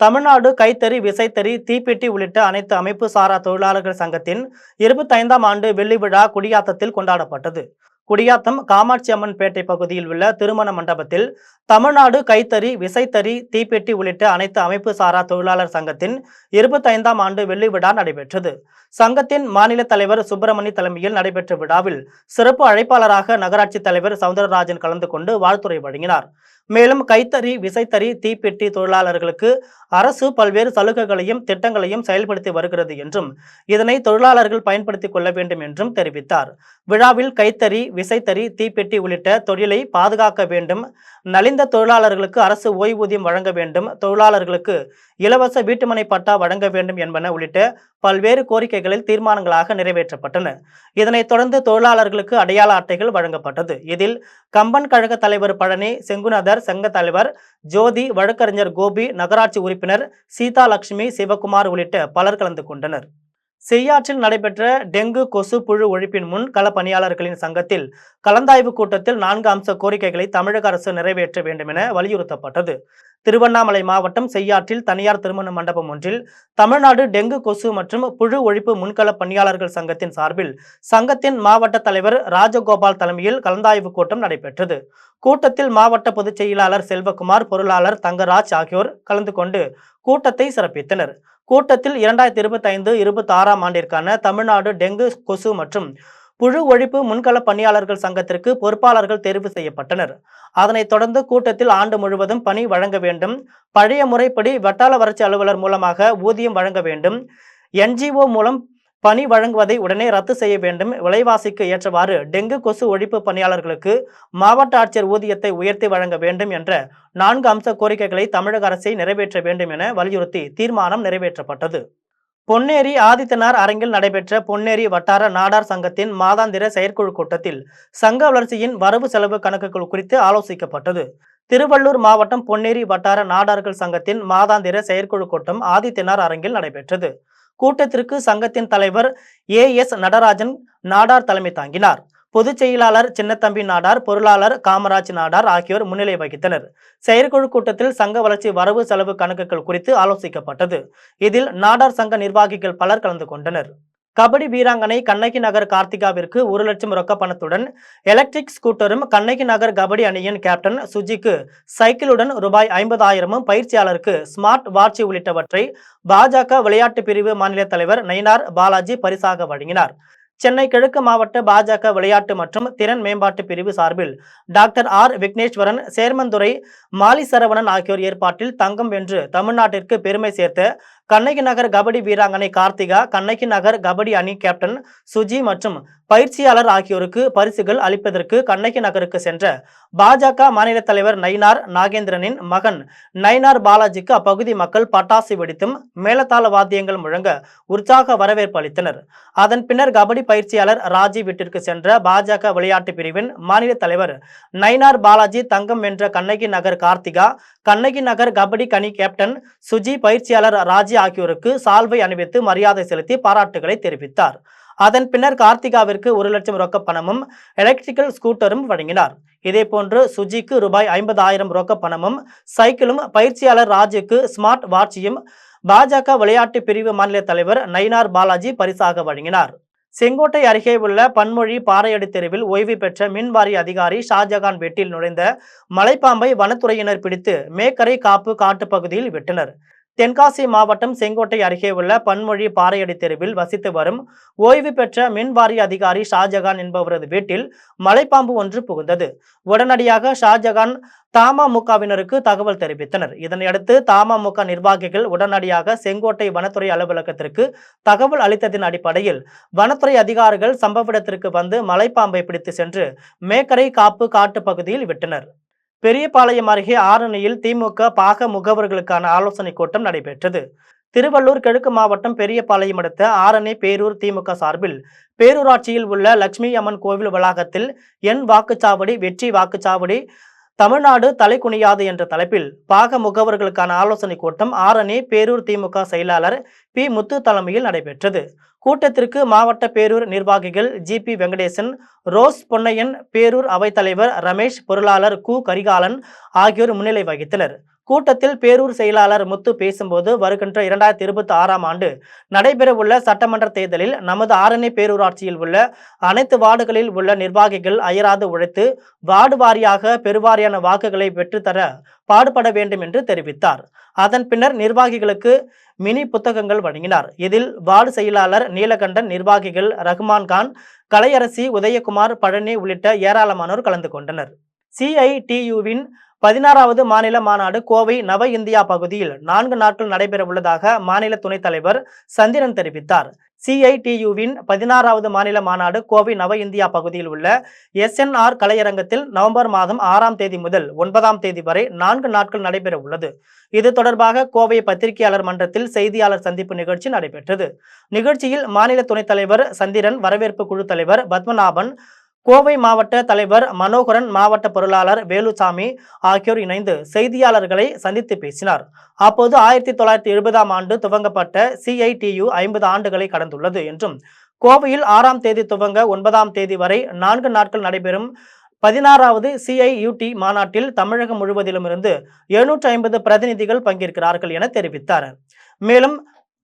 தமிழ்நாடு கைத்தறி விசைத்தறி தீப்பெட்டி உள்ளிட்ட அனைத்து அமைப்பு சாரா தொழிலாளர்கள் சங்கத்தின் இருபத்தைந்தாம் ஆண்டு வெள்ளி விழா குடியாத்தத்தில் கொண்டாடப்பட்டது. குடியாத்தம் காமாட்சி அம்மன் பேட்டை பகுதியில் உள்ள திருமண மண்டபத்தில் தமிழ்நாடு கைத்தறி விசைத்தறி தீப்பெட்டி உள்ளிட்ட அனைத்து அமைப்பு சாரா தொழிலாளர் சங்கத்தின் இருபத்தைந்தாம் ஆண்டு வெள்ளி விழா நடைபெற்றது. சங்கத்தின் மாநில தலைவர் சுப்பிரமணி தலைமையில் நடைபெற்ற விழாவில் சிறப்பு அழைப்பாளராக நகராட்சி தலைவர் சவுந்தரராஜன் கலந்து கொண்டு வாழ்த்துறை வழங்கினார். மேலும் கைத்தறி விசைத்தறி தீப்பெட்டி தொழிலாளர்களுக்கு அரசு பல்வேறு சலுகைகளையும் திட்டங்களையும் செயல்படுத்தி வருகிறது என்றும் இதனை தொழிலாளர்கள் பயன்படுத்திக் கொள்ள வேண்டும் என்றும் தெரிவித்தார். விழாவில் கைத்தறி விசைத்தறி தீப்பெட்டி உள்ளிட்ட தொழிலை பாதுகாக்க வேண்டும். நலிந்த தொழிலாளர்களுக்கு அரசு ஓய்வூதியம் வழங்க வேண்டும். தொழிலாளர்களுக்கு இலவச வீட்டுமனை பட்டா வழங்க வேண்டும் என்பன உள்ளிட்ட பல்வேறு கோரிக்கைகளில் தீர்மானங்களாக நிறைவேற்றப்பட்டன. இதனைத் தொடர்ந்து தொழிலாளர்களுக்கு அடையாள அட்டைகள் வழங்கப்பட்டது. இதில் கம்பன் கழக தலைவர் பழனி செங்குநாதர் சங்க தலைவர் ஜோதி வழக்கறிஞர் கோபி நகராட்சி உறுப்பினர் சீதா லட்சுமி சிவகுமார் உள்ளிட்ட பலர் கலந்து கொண்டனர். செய்யாற்றில் நடைபெற்ற டெங்கு கொசு புழு ஒழிப்பின் முன் கள பணியாளர்களின் சங்கத்தில் கலந்தாய்வு கூட்டத்தில் நான்கு அம்ச கோரிக்கைகளை தமிழக அரசு நிறைவேற்ற வேண்டும் என வலியுறுத்தப்பட்டது. திருவண்ணாமலை மாவட்டம் செய்யாற்றில் தனியார் திருமண மண்டபம் ஒன்றில் தமிழ்நாடு டெங்கு கொசு மற்றும் புழு ஒழிப்பு முன்கள பணியாளர்கள் சங்கத்தின் சார்பில் சங்கத்தின் மாவட்ட தலைவர் ராஜகோபால் தலைமையில் கலந்தாய்வு கூட்டம் நடைபெற்றது. கூட்டத்தில் மாவட்ட பொதுச் செயலாளர் செல்வகுமார் பொருளாளர் தங்கராஜ் ஆகியோர் கலந்து கொண்டு கூட்டத்தை சிறப்பித்தனர். கூட்டத்தில் இரண்டாயிரத்தி இருபத்தி ஐந்து இருபத்தி ஆறாம் ஆண்டிற்கான தமிழ்நாடு டெங்கு கொசு மற்றும் புழு ஒழிப்பு முன்கள பணியாளர்கள் சங்கத்திற்கு பொறுப்பாளர்கள் தேர்வு செய்யப்பட்டனர். அதனைத் தொடர்ந்து கூட்டத்தில் ஆண்டு முழுவதும் பணி வழங்க வேண்டும். பழைய முறைப்படி வட்டார வளர்ச்சி அலுவலர் மூலமாக ஊதியம் வழங்க வேண்டும். என்ஜிஓ மூலம் பணி வழங்குவதை உடனே ரத்து செய்ய வேண்டும். விலைவாசிக்கு ஏற்றவாறு டெங்கு கொசு ஒழிப்பு பணியாளர்களுக்கு மாவட்ட ஆட்சியர் ஊதியத்தை உயர்த்தி வழங்க வேண்டும் என்ற நான்கு அம்ச கோரிக்கைகளை தமிழக அரசை நிறைவேற்ற வேண்டும் என வலியுறுத்தி தீர்மானம் நிறைவேற்றப்பட்டது. பொன்னேரி ஆதித்தனார் அரங்கில் நடைபெற்ற பொன்னேரி வட்டார நாடார் சங்கத்தின் மாதாந்திர செயற்குழு கூட்டத்தில் சங்க வளர்ச்சியின் வரவு செலவு கணக்குகள் குறித்து ஆலோசிக்கப்பட்டது. திருவள்ளூர் மாவட்டம் பொன்னேரி வட்டார நாடார்கள் சங்கத்தின் மாதாந்திர செயற்குழு கூட்டம் ஆதித்தனார் அரங்கில் நடைபெற்றது. கூட்டத்திற்கு சங்கத்தின் தலைவர் ஏ எஸ் நடராஜன் நாடார் தலைமை தாங்கினார். பொதுச் செயலாளர் சின்னத்தம்பி நாடார் பொருளாளர் காமராஜ் நாடார் ஆகியோர் முன்னிலை வகித்தனர். செயற்குழு கூட்டத்தில் சங்க வளர்ச்சி வரவு செலவு கணக்குகள் குறித்து ஆலோசிக்கப்பட்டது. இதில் நாடார் சங்க நிர்வாகிகள் பலர் கலந்து கொண்டனர். கபடி வீராங்கனை கண்ணகி நகர் கார்த்திகாவிற்கு ஒரு லட்சம் ரொக்க பணத்துடன் எலக்ட்ரிக் ஸ்கூட்டரும் கண்ணகி நகர் கபடி அணியின் கேப்டன் சுஜிக்கு சைக்கிளுடன் ரூபாய் ஐம்பதாயிரமும் பயிற்சியாளருக்கு ஸ்மார்ட் வாட்ச் உள்ளிட்டவற்றை பாஜக விளையாட்டு பிரிவு மாநில தலைவர் நயினார் பாலாஜி பரிசாக வழங்கினார். சென்னை கிழக்கு மாவட்ட பாஜக விளையாட்டு மற்றும் திறன் மேம்பாட்டு பிரிவு சார்பில் டாக்டர் ஆர் விக்னேஸ்வரன் சேர்மந்துரை மாலி சரவணன் ஆகியோர் ஏற்பாட்டில் தங்கம் வென்று தமிழ்நாட்டிற்கு பெருமை சேர்த்த கண்ணகி நகர் கபடி வீராங்கனை கார்த்திகா கண்ணகி நகர் கபடி அணி கேப்டன் சுஜி மற்றும் பயிற்சியாளர் ஆகியோருக்கு பரிசுகள் அளிப்பதற்கு கண்ணகி நகருக்கு சென்ற பாஜக மாநில தலைவர் நயினார் நாகேந்திரனின் மகன் நயினார் பாலாஜிக்கு அப்பகுதி மக்கள் பட்டாசு வெடித்தும் மேலத்தாள வாத்தியங்கள் முழங்க உற்சாக வரவேற்பு அளித்தனர். அதன் பின்னர் கபடி பயிற்சியாளர் ராஜீவ் வீட்டிற்கு சென்ற பாஜக விளையாட்டு பிரிவின் மாநில தலைவர் நயினார் பாலாஜி தங்கம் வென்ற கண்ணகி நகர் கார்த்திகா கண்ணகி நகர் கபடி கணி கேப்டன் சுஜி பயிற்சியாளர் ராஜி ஆகியோருக்கு சால்வை அணிவித்து மரியாதை செலுத்தி பாராட்டுகளை தெரிவித்தார். அதன் பின்னர் கார்த்திகாவிற்கு ஒரு லட்சம் ரொக்க பணமும் எலக்ட்ரிக்கல் ஸ்கூட்டரும் வழங்கினார். இதேபோன்று சுஜிக்கு ரூபாய் ஐம்பதாயிரம் ரொக்க பணமும் சைக்கிளும் பயிற்சியாளர் ராஜுக்கு ஸ்மார்ட் வாட்சியும் பாஜக விளையாட்டு பிரிவு மாநில தலைவர் நயினார் பாலாஜி பரிசாக வழங்கினார். செங்கோட்டை அருகே உள்ள பன்மொழி பாறையடி தெருவில் ஓய்வு பெற்ற மின்வாரிய அதிகாரி ஷாஜகான் வீட்டில் நுழைந்த மலைப்பாம்பை வனத்துறையினர் பிடித்து மேக்கரை காப்பு காட்டுப்பகுதியில் விட்டனர். தென்காசி மாவட்டம் செங்கோட்டை அருகே உள்ள பன்மொழி பாறையடி தெருவில் வசித்து வரும் ஓய்வு பெற்ற மின்வாரிய அதிகாரி ஷாஜகான் என்பவரது வீட்டில் மலைப்பாம்பு ஒன்று புகுந்தது. உடனடியாக ஷாஜகான் தமமுகவினருக்கு தகவல் தெரிவித்தனர். இதனையடுத்து தமமுக நிர்வாகிகள் உடனடியாக செங்கோட்டை வனத்துறை அலுவலகத்திற்கு தகவல் அளித்ததின் அடிப்படையில் வனத்துறை அதிகாரிகள் சம்பவ இடத்திற்கு வந்து மலைப்பாம்பை பிடித்து சென்று மேக்கரை காப்பு காட்டு பகுதியில் விட்டனர். பெரியபாளையம் அருகே ஆரணியில் திமுக பாக முகவர்களுக்கான ஆலோசனைக் கூட்டம் நடைபெற்றது. திருவள்ளூர் கிழக்கு மாவட்டம் பெரியபாளையம் அடுத்த ஆரணி பேரூர் திமுக சார்பில் பேரூராட்சியில் உள்ள லட்சுமி அம்மன் கோவில் வளாகத்தில் என் வாக்குச்சாவடி வெற்றி வாக்குச்சாவடி தமிழ்நாடு தலைக்குனியாது என்ற தலைப்பில் பாக முகவர்களுக்கான ஆலோசனைக் கூட்டம் ஆரணி பேரூர் திமுக செயலாளர் பி. முத்து தலைமையில் நடைபெற்றது. கூட்டத்திற்கு மாவட்ட பேரூர் நிர்வாகிகள் ஜிபி வெங்கடேசன் ரோஸ் பொன்னையன் பேரூர் அவைத்தலைவர் ரமேஷ் பொருளாளர் கு. கரிகாலன் ஆகியோர் முன்னிலை வகித்தனர். கூட்டத்தில் பேரூர் செயலாளர் முத்து பேசும்போது வருகின்ற இரண்டாயிரத்தி இருபத்தி ஆறாம் ஆண்டு நடைபெறவுள்ள சட்டமன்ற தேர்தலில் நமது ஆரணி பேரூராட்சியில் உள்ள அனைத்து வார்டுகளில் உள்ள நிர்வாகிகள் அயராது உழைத்து வார்டு வாரியாக பெருவாரியான வாக்குகளை பெற்றுத்தர பாடுபட வேண்டும் என்று தெரிவித்தார். அதன் பின்னர் நிர்வாகிகளுக்கு மினி புத்தகங்கள் வழங்கினார். இதில் வார்டு செயலாளர் நீலகண்டன் நிர்வாகிகள் ரஹ்மான் கான் கலையரசி உதயகுமார் பழனி உள்ளிட்ட ஏராளமானோர் கலந்து கொண்டனர். சிஐடியுவின் பதினாறாவது மாநில மாநாடு கோவை நவ இந்தியா பகுதியில் நான்கு நாட்கள் நடைபெற உள்ளதாக மாநில துணைத் தலைவர் சந்திரன் தெரிவித்தார். சிஐடியுவின் பதினாறாவது மாநில மாநாடு கோவை நவ இந்தியா பகுதியில் உள்ள எஸ்என்ஆர் கலையரங்கத்தில் நவம்பர் மாதம் ஆறாம் தேதி முதல் ஒன்பதாம் தேதி வரை நான்கு நாட்கள் நடைபெற உள்ளது. இது தொடர்பாக கோவை பத்திரிகையாளர் மன்றத்தில் செய்தியாளர் சந்திப்பு நிகழ்ச்சி நடைபெற்றது. நிகழ்ச்சியில் மாநில துணைத் தலைவர் சந்திரன் வரவேற்பு குழு தலைவர் பத்மநாபன் கோவை மாவட்ட தலைவர் மனோகரன் மாவட்ட பொருளாளர் வேலுசாமி ஆகியோர் இணைந்து செய்தியாளர்களை சந்தித்து பேசினார். அப்போது ஆயிரத்தி தொள்ளாயிரத்தி எழுபதாம் ஆண்டு துவங்கப்பட்ட சிஐடியு ஐம்பது ஆண்டுகளை கடந்துள்ளது என்றும் கோவையில் ஆறாம் தேதி துவங்க ஒன்பதாம் தேதி வரை நான்கு நாட்கள் நடைபெறும் பதினாறாவது சிஐயுடி மாநாட்டில் தமிழகம் முழுவதிலும் இருந்து எழுநூற்றி ஐம்பது பிரதிநிதிகள் பங்கேற்கிறார்கள் என தெரிவித்தார். மேலும்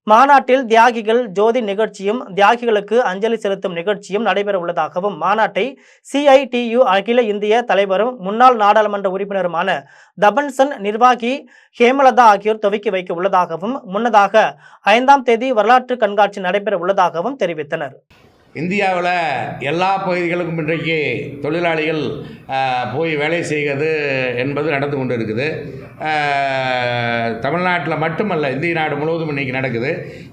மாநாட்டில் தியாகிகள் ஜோதி நிகழ்ச்சியும் தியாகிகளுக்கு அஞ்சலி செலுத்தும் நிகழ்ச்சியும் நடைபெற உள்ளதாகவும் மாநாட்டை சிஐடியு அகில இந்திய தலைவரும் முன்னாள் நாடாளுமன்ற உறுப்பினருமான தபன்சன் நிர்வாகி ஹேமலதா ஆகியோர் துவக்கி வைக்க உள்ளதாகவும் முன்னதாக ஐந்தாம் தேதி வரலாற்று கண்காட்சி நடைபெற உள்ளதாகவும் தெரிவித்தனர். இந்தியாவில் எல்லா பகுதிகளுக்கும் இன்றைக்கு தொழிலாளிகள் போய் வேலை செய்கிறது என்பது நடந்து கொண்டு இருக்குது தமிழ்நாட்டில் மட்டுமல்ல இந்திய நாடு முழுவதும் இன்றைக்கி நடக்குது.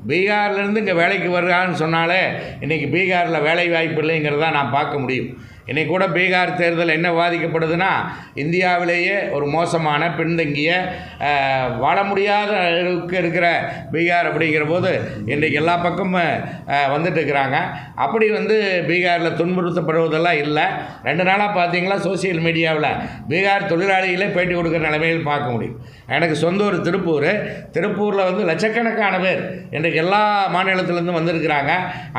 பீகார்லேருந்து இங்கே வேலைக்கு வருகான்னு சொன்னாலே இன்றைக்கி பீகாரில் வேலை வாய்ப்பு இல்லைங்கிறத நான் பார்க்க முடியும். இன்னைக்கு கூட பீகார் தேர்தல் என்ன விவாதிக்கப்படுதுன்னா இந்தியாவிலேயே ஒரு மோசமான பின்தங்கிய வாழ முடியாத அளவுக்கு இருக்கிற பீகார் அப்படிங்கிற போது இன்றைக்கு எல்லா பக்கமும் வந்துட்டு இருக்கிறாங்க. அப்படி வந்து பீகாரில் துன்புறுத்தப்படுவதெல்லாம் இல்லை. ரெண்டு நாளாக பார்த்தீங்களா சோசியல் மீடியாவில் பீகார் தொழிலாளிகளே பேட்டி கொடுக்குற நிலைமையில் பார்க்க முடியும். எனக்கு சொந்த ஒரு திருப்பூர். திருப்பூரில் வந்து லட்சக்கணக்கான பேர் இன்றைக்கு எல்லா மாநிலத்திலேருந்து வந்திருக்கிறாங்க.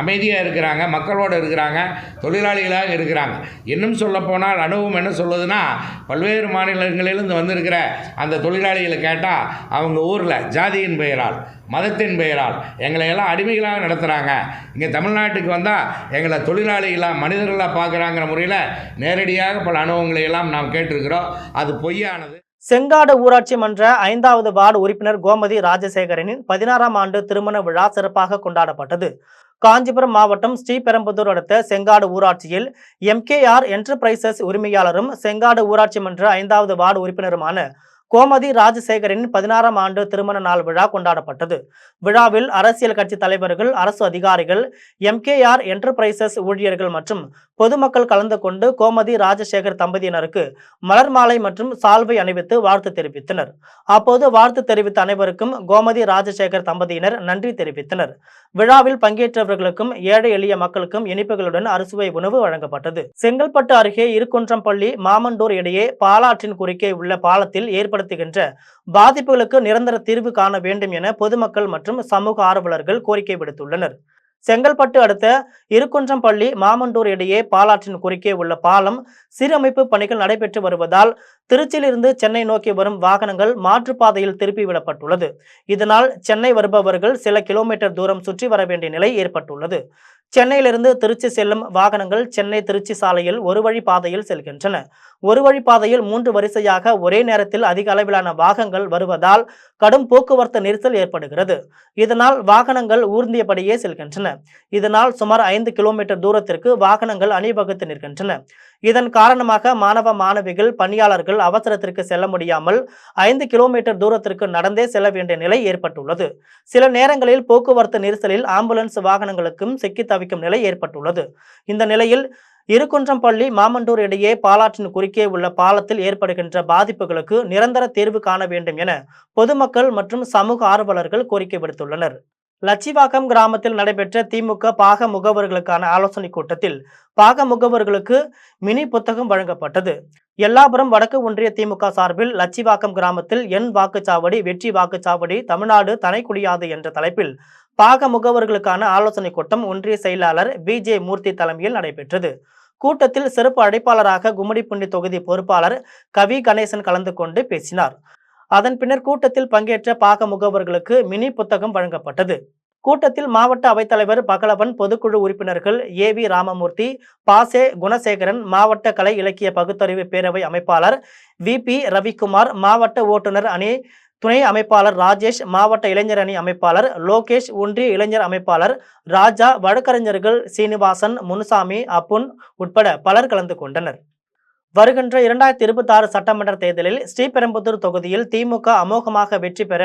அமைதியாக இருக்கிறாங்க மக்களோடு இருக்கிறாங்க தொழிலாளிகளாக இருக்கிறாங்க. இன்னும் சொல்லப்போனால் அனுபவம் என்ன சொல்லுதுன்னா பல்வேறு மாநிலங்களிலிருந்து வந்திருக்கிற அந்த தொழிலாளிகளை கேட்டால் அவங்க ஊரில் ஜாதியின் பெயரால் மதத்தின் பெயரால் எங்களை எல்லாம் அடிமைகளாக நடத்துகிறாங்க இங்கே தமிழ்நாட்டுக்கு வந்தால் எங்களை தொழிலாளிகளாக மனிதர்களாக பார்க்குறாங்கிற முறையில் நேரடியாக பல அனுபவங்களை எல்லாம் நாம் கேட்டிருக்கிறோம். அது பொய்யானது. செங்காடு ஊராட்சி மன்ற ஐந்தாவது வார்டு உறுப்பினர் கோமதி ராஜசேகரனின் பதினாறாம் ஆண்டு திருமண விழா சிறப்பாக கொண்டாடப்பட்டது. காஞ்சிபுரம் மாவட்டம் ஸ்ரீபெரும்புதூர் அடுத்த செங்காடு ஊராட்சியில் எம்கேஆர் என்டர்பிரைசஸ் உரிமையாளரும் செங்காடு ஊராட்சி மன்ற ஐந்தாவது வார்டு உறுப்பினருமான கோமதி ராஜசேகரின் பதினாறாம் ஆண்டு திருமண நாள் விழா கொண்டாடப்பட்டது. விழாவில் அரசியல் கட்சி தலைவர்கள் அரசு அதிகாரிகள் எம்கேஆர் என்டர்பிரைசஸ் ஊழியர்கள் மற்றும் பொதுமக்கள் கலந்து கொண்டு கோமதி ராஜசேகர் தம்பதியினருக்கு மலர் மாலை மற்றும் சால்வை அணிவித்து வாழ்த்து தெரிவித்தனர். அப்போது வாழ்த்து தெரிவித்த அனைவருக்கும் கோமதி ராஜசேகர் தம்பதியினர் நன்றி தெரிவித்தனர். விழாவில் பங்கேற்றவர்களுக்கும் ஏழை எளிய மக்களுக்கும் இனிப்புகளுடன் அறுசுவை உணவு வழங்கப்பட்டது. செங்கல்பட்டு அருகே இருக்குன்றம்பள்ளி மாமண்டூர் இடையே பாலாற்றின் குறுக்கே உள்ள பாலத்தில் ஏற்படுத்துகின்ற பாதிப்புகளுக்கு நிரந்தர தீர்வு காண வேண்டும் என பொதுமக்கள் மற்றும் சமூக ஆர்வலர்கள் கோரிக்கை விடுத்துள்ளனர். செங்கல்பட்டு அடுத்த இருக்குன்றம்பள்ளி மாமண்டூர் இடையே பாலாற்றின் குறுக்கே உள்ள பாலம் சீரமைப்பு பணிகள் நடைபெற்று வருவதால் திருச்சியிலிருந்து சென்னை நோக்கி வரும் வாகனங்கள் மாற்றுப்பாதையில் திருப்பி விடப்பட்டுள்ளது இதனால் சென்னை வருபவர்கள் சில கிலோமீட்டர் தூரம் சுற்றி வர வேண்டிய நிலை ஏற்பட்டுள்ளது. சென்னையிலிருந்து திருச்சி செல்லும் வாகனங்கள் சென்னை திருச்சி சாலையில் ஒரு வழி பாதையில் செல்கின்றன. ஒரு வழி பாதையில் மூன்று வரிசையாக ஒரே நேரத்தில் அதிக அளவிலான வாகனங்கள் வருவதால் கடும் போக்குவரத்து நெரிசல் ஏற்படுகிறது. இதனால் வாகனங்கள் ஊர்ந்தியபடியே செல்கின்றன. இதனால் சுமார் ஐந்து கிலோமீட்டர் தூரத்திற்கு வாகனங்கள் அணிவகுத்து நிற்கின்றன. இதன் காரணமாக மாணவ மாணவிகள் பணியாளர்கள் அவசரத்திற்கு செல்ல முடியாமல் ஐந்து கிலோமீட்டர் தூரத்திற்கு நடந்தே செல்ல வேண்டிய நிலை ஏற்பட்டுள்ளது. சில நேரங்களில் போக்குவரத்து நெரிசலில் ஆம்புலன்ஸ் வாகனங்களுக்கும் சிக்கி தவிக்கும் நிலை ஏற்பட்டுள்ளது. இந்த நிலையில் இருக்குன்றம்பள்ளி மாமண்டூர் இடையே பாலாற்றின் குறுக்கே உள்ள பாலத்தில் ஏற்படுகின்ற பாதிப்புகளுக்கு நிரந்தர தீர்வு காண வேண்டும் என பொதுமக்கள் மற்றும் சமூக ஆர்வலர்கள் கோரிக்கை விடுத்துள்ளனர். லட்சிவாக்கம் கிராமத்தில் நடைபெற்ற திமுக பாக முகவர்களுக்கான ஆலோசனை கூட்டத்தில் பாக முகவர்களுக்கு மினி புத்தகம் வழங்கப்பட்டது. எல்லாபுரம் வடக்கு ஒன்றிய திமுக சார்பில் லட்சிவாக்கம் கிராமத்தில் எண் வாக்குச்சாவடி வெற்றி வாக்குச்சாவடி தமிழ்நாடு தனைக்குடியாது என்ற தலைப்பில் பாக முகவர்களுக்கான ஆலோசனை கூட்டம் ஒன்றிய செயலாளர் பி ஜே மூர்த்தி தலைமையில் நடைபெற்றது. கூட்டத்தில் சிறப்பு அழைப்பாளராக கும்மிடிப்பூண்டி தொகுதி பொறுப்பாளர் கவி கணேசன் கலந்து கொண்டு பேசினார். அதன் பின்னர் கூட்டத்தில் பங்கேற்ற பாக முகவர்களுக்கு மினி புத்தகம் வழங்கப்பட்டது. கூட்டத்தில் மாவட்ட அவைத்தலைவர் பகலவன் பொதுக்குழு உறுப்பினர்கள் ஏ வி ராமமூர்த்தி பாசே குணசேகரன் மாவட்ட கலை இலக்கிய பகுத்தறிவு பேரவை அமைப்பாளர் வி பி ரவிக்குமார் மாவட்ட ஓட்டுநர் அணி துணை அமைப்பாளர் ராஜேஷ் மாவட்ட இளைஞர் அணி அமைப்பாளர் லோகேஷ் ஒன்றிய இளைஞர் அமைப்பாளர் ராஜா வழக்கறிஞர்கள் சீனிவாசன் முனுசாமி அப்புன் உட்பட பலர் கலந்து கொண்டனர். வருகின்ற இரண்டாயிரத்தி இருபத்தி ஆறு சட்டமன்ற தேர்தலில் ஸ்ரீபெரும்புத்தூர் தொகுதியில் திமுக அமோகமாக வெற்றி பெற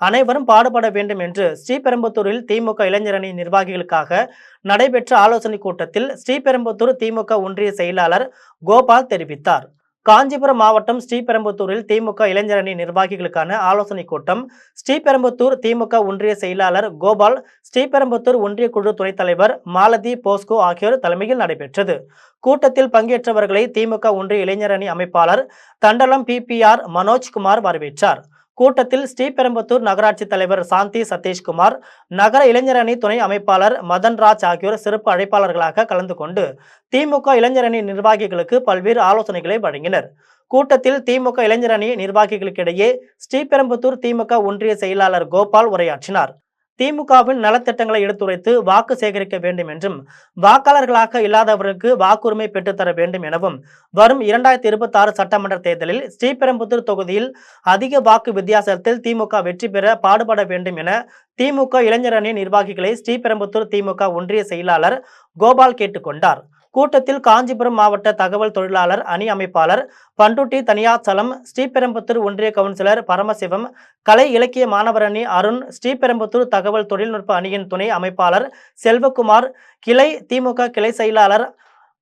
அனைவரும் பாடுபட வேண்டும் என்று ஸ்ரீபெரும்புத்தூரில் திமுக இளைஞரணி நிர்வாகிகளுக்காக நடைபெற்ற ஆலோசனைக் கூட்டத்தில் ஸ்ரீபெரும்புத்தூர் திமுக ஒன்றிய செயலாளர் கோபால் தெரிவித்தார். காஞ்சிபுரம் மாவட்டம் ஸ்ரீபெரும்புத்தூரில் திமுக இளைஞரணி நிர்வாகிகளுக்கான ஆலோசனை கூட்டம். ஸ்ரீபெரும்புத்தூர் திமுக ஒன்றிய செயலாளர் கோபால் ஸ்ரீபெரும்புத்தூர் ஒன்றிய குழு துணைத் தலைவர் மாலதி போஸ்கோ ஆகியோர் தலைமையில் நடைபெற்றது. கூட்டத்தில் பங்கேற்றவர்களை திமுக ஒன்றிய இளைஞரணி அமைப்பாளர் தண்டலம் பிபிஆர் மனோஜ்குமார் வரவேற்றார். கூட்டத்தில் ஸ்ரீபெரும்புத்தூர் நகராட்சி தலைவர் சாந்தி சதீஷ்குமார் நகர இளைஞரணி துணை அமைப்பாளர் மதன்ராஜ் ஆகியோர் சிறப்பு அழைப்பாளர்களாக கலந்து கொண்டு திமுக இளைஞரணி நிர்வாகிகளுக்கு பல்வேறு ஆலோசனைகளை வழங்கினர். கூட்டத்தில் திமுக இளைஞரணி நிர்வாகிகளுக்கிடையே ஸ்ரீபெரும்புத்தூர் திமுக ஒன்றிய செயலாளர் கோபால் உரையாற்றினார். திமுகவின் நலத்திட்டங்களை எடுத்துரைத்து வாக்கு சேகரிக்க வேண்டும் என்றும் வாக்காளர்களாக இல்லாதவர்களுக்கு வாக்குரிமை பெற்றுத்தர வேண்டும் எனவும் வரும் இரண்டாயிரத்தி இருபத்தி ஆறு சட்டமன்ற தேர்தலில் ஸ்ரீபெரும்புத்தூர் தொகுதியில் அதிக வாக்கு வித்தியாசத்தில் திமுக வெற்றி பெற பாடுபட வேண்டும் என திமுக இளைஞரணி நிர்வாகிகளை ஸ்ரீபெரும்புத்தூர் திமுக ஒன்றிய செயலாளர் கோபால் கேட்டுக்கொண்டார் கூட்டத்தில் காஞ்சிபுரம் மாவட்ட தகவல் தொழிலாளர் அணி அமைப்பாளர் பண்டுட்டி தனியாச்சலம் ஸ்ரீபெரும்புத்தூர் ஒன்றிய கவுன்சிலர் பரமசிவம் கலை இலக்கிய மாணவர் அணி அருண் ஸ்ரீபெரும்புத்தூர் தகவல் தொழில்நுட்ப அணியின் துணை அமைப்பாளர் செல்வகுமார் கிளை திமுக கிளை செயலாளர்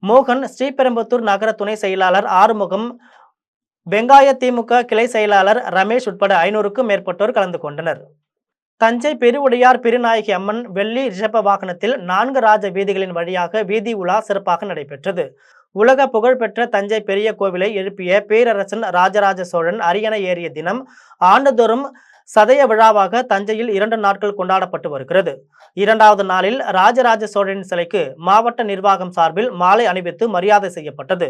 மோகன் ஸ்ரீபெரும்புத்தூர் நகர துணை செயலாளர் ஆறுமுகம் வெங்காய திமுக கிளை செயலாளர் ரமேஷ் உட்பட ஐநூறுக்கும் மேற்பட்டோர் கலந்து கொண்டனர். தஞ்சை பெருவுடையார் பெருநாயகி அம்மன் வெள்ளி ரிஷப வாகனத்தில் நான்கு ராஜ வீதிகளின் வழியாக வீதி உலா சிறப்பாக நடைபெற்றது. உலக புகழ்பெற்ற தஞ்சை பெரிய கோவிலை எழுப்பிய பேரரசன் ராஜராஜ சோழன் அரியணை ஏறிய தினம் ஆண்டுதோறும் சதய விழாவாக தஞ்சையில் இரண்டு நாட்கள் கொண்டாடப்பட்டு வருகிறது. இரண்டாவது நாளில் ராஜராஜ சோழனின் சிலைக்கு மாவட்ட நிர்வாகம் சார்பில் மாலை அணிவித்து மரியாதை செய்யப்பட்டது.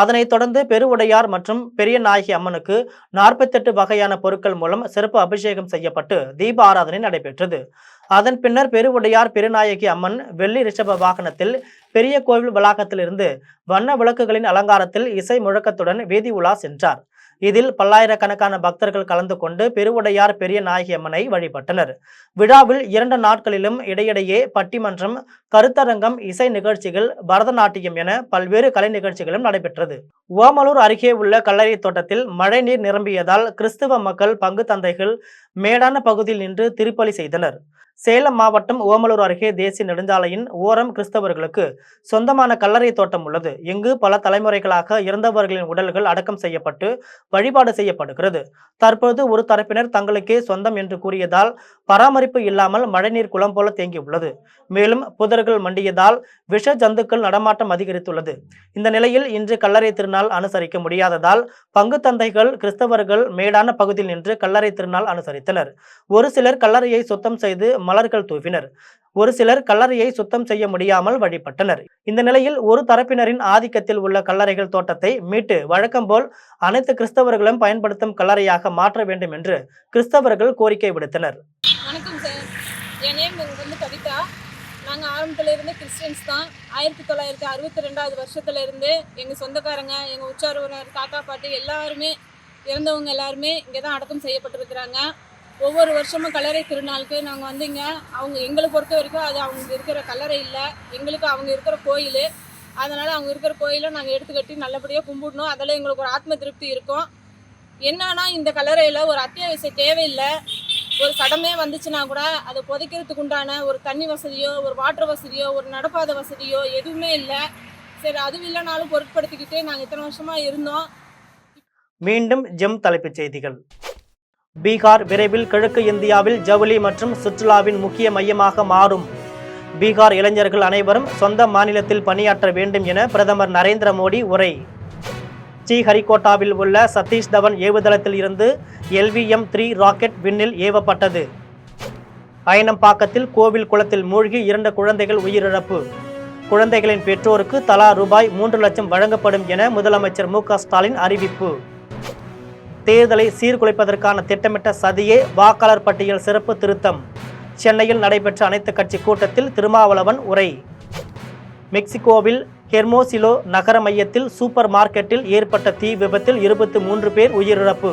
அதனைத் தொடர்ந்து பெருவுடையார் மற்றும் பெரிய நாயகி அம்மனுக்கு நாற்பத்தெட்டு வகையான பொருட்கள் மூலம் சிறப்பு அபிஷேகம் செய்யப்பட்டு தீப ஆராதனை நடைபெற்றது. அதன் பின்னர் பெருவுடையார் பெருநாயகி அம்மன் வெள்ளி ரிஷப வாகனத்தில் பெரிய கோவில் வளாகத்திலிருந்து வண்ண விளக்குகளின் அலங்காரத்தில் இசை முழக்கத்துடன் வீதி உலா சென்றார். இதில் பல்லாயிரக்கணக்கான பக்தர்கள் கலந்து கொண்டு பெருவுடையார் பெரிய நாயகி அம்மனை வழிபட்டனர். விழாவில் இரண்டு நாட்களிலும் இடையிடையே பட்டிமன்றம் கருத்தரங்கம் இசை நிகழ்ச்சிகள் பரதநாட்டியம் என பல்வேறு கலை நிகழ்ச்சிகளும் நடைபெற்றது. ஓமலூர் அருகே உள்ள கல்லறை தோட்டத்தில் மழைநீர் நிரம்பியதால் கிறிஸ்துவ மக்கள் பங்கு தந்தைகள் மேடான பகுதியில் நின்று திருப்பலி செய்தனர். சேலம் மாவட்டம் ஓமலூர் அருகே தேசிய நெடுஞ்சாலையின் ஓரம் கிறிஸ்தவர்களுக்கு சொந்தமான கல்லறை தோட்டம் உள்ளது. இங்கு பல தலைமுறைகளாக இறந்தவர்களின் உடல்கள் அடக்கம் செய்யப்பட்டு வழிபாடு செய்யப்படுகிறது. தற்போது ஒரு தரப்பினர் தங்களுக்கே சொந்தம் என்று கூறியதால் பராமரிப்பு இல்லாமல் மழைநீர் குளம் போல தேங்கியுள்ளது மேலும் புதர்கள் மண்டியதால் விஷ ஜந்துக்கள் நடமாட்டம் அதிகரித்துள்ளது. இந்த நிலையில் இன்று கல்லறை திருநாள் அனுசரிக்க முடியாததால் பங்கு தந்தைகள் கிறிஸ்தவர்கள் மேடான பகுதியில் நின்று கல்லறை திருநாள் அனுசரித்தனர். ஒரு சிலர் கல்லறையை சுத்தம் செய்து மலர்கள் தூவினர். ஒரு சிலர் கல்லறையை சுத்தம் செய்ய முடியாமல் வழிபட்டனர். இந்த நிலையில் ஒரு தரப்பினரின் ஆதிக்கத்தில் உள்ள கல்லறைகள் தோட்டத்தை மீட்டு வழக்கம் போல் அனைத்து கிறிஸ்தவர்களும் பயன்படுத்தும் கல்லறையாக மாற்ற வேண்டும் என்று கிறிஸ்தவர்கள் கோரிக்கை விடுத்தனர். வணக்கம் சார். என் நேம் வந்து கவிதா. நாங்கள் ஆரம்பத்துலேருந்து கிறிஸ்டியன்ஸ் தான். ஆயிரத்தி தொள்ளாயிரத்தி அறுபத்தி ரெண்டாவது வருஷத்துலேருந்து எங்கள் சொந்தக்காரங்க எங்கள் உற்சாரவர் தாத்தா பாட்டி எல்லாருமே இறந்தவங்க எல்லாருமே இங்கே தான் அடக்கம் செய்யப்பட்டிருக்கிறாங்க. ஒவ்வொரு வருஷமும் கல்லறை திருநாளுக்கு நாங்கள் வந்தீங்க. அவங்க எங்களை பொறுத்த வரைக்கும் அது அவங்க இருக்கிற கல்லறை இல்லை. எங்களுக்கு அவங்க இருக்கிற கோயில். அதனால் அவங்க இருக்கிற கோயிலை நாங்கள் எடுத்துக்கட்டி நல்லபடியாக கும்பிடணும். அதில் எங்களுக்கு ஒரு ஆத்ம திருப்தி இருக்கும். என்னன்னா இந்த கல்லறையில் ஒரு அத்தியாவசிய தேவையில்லை. ஒரு சடமே வந்துச்சுன்னா கூட அதை புதைக்கிறதுக்கு உண்டான ஒரு தண்ணி வசதியோ ஒரு வாட்டர் வசதியோ ஒரு நடப்பாதை வசதியோ எதுவுமே இல்லை. சரி அதுவும் இல்லைனாலும் பொருட்படுத்திக்கிட்டே நாங்கள் இத்தனை வருஷமாக இருந்தோம். மீண்டும் ஜெம் தலைப்புச் செய்திகள். பீகார் விரைவில் கிழக்கு இந்தியாவில் ஜவுளி மற்றும் சுற்றுலாவின் முக்கிய மையமாக மாறும். பீகார் இளைஞர்கள் அனைவரும் சொந்த மாநிலத்தில் பணியாற்ற வேண்டும் என பிரதமர் நரேந்திர மோடி உரை. ஸ்ரீஹரிகோட்டாவில் உள்ள சதீஷ் தவன் ஏவுதளத்தில் இருந்து எல்விஎம் த்ரீ ராக்கெட் விண்ணில் ஏவப்பட்டது. அயனம்பாக்கத்தில் கோவில் குளத்தில் மூழ்கி இரண்டு குழந்தைகள் உயிரிழப்பு. குழந்தைகளின் பெற்றோருக்கு தலா ரூபாய் மூன்று லட்சம் வழங்கப்படும் என முதலமைச்சர் மு ஸ்டாலின் அறிவிப்பு. தேர்தலை சீர்குலைப்பதற்கான திட்டமிட்ட சதியே வாக்காளர் பட்டியல் சிறப்பு திருத்தம். சென்னையில் நடைபெற்ற அனைத்து கட்சி கூட்டத்தில் திருமாவளவன் உரை. மெக்சிகோவில் ஹெர்மோசிலோ நகர மையத்தில் சூப்பர் மார்க்கெட்டில் ஏற்பட்ட தீ விபத்தில் இருபத்தி மூன்று பேர் உயிரிழப்பு.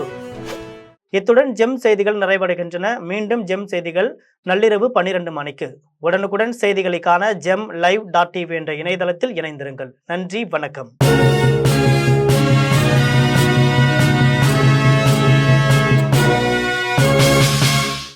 இத்துடன் ஜெம் செய்திகள் நிறைவடைகின்றன. மீண்டும் ஜெம் செய்திகள் நள்ளிரவு பன்னிரண்டு மணிக்கு. உடனுக்குடன் செய்திகளுக்கான ஜெம் லைவ் டாட் டிவி என்ற இணையதளத்தில் இணைந்திருங்கள். நன்றி வணக்கம்.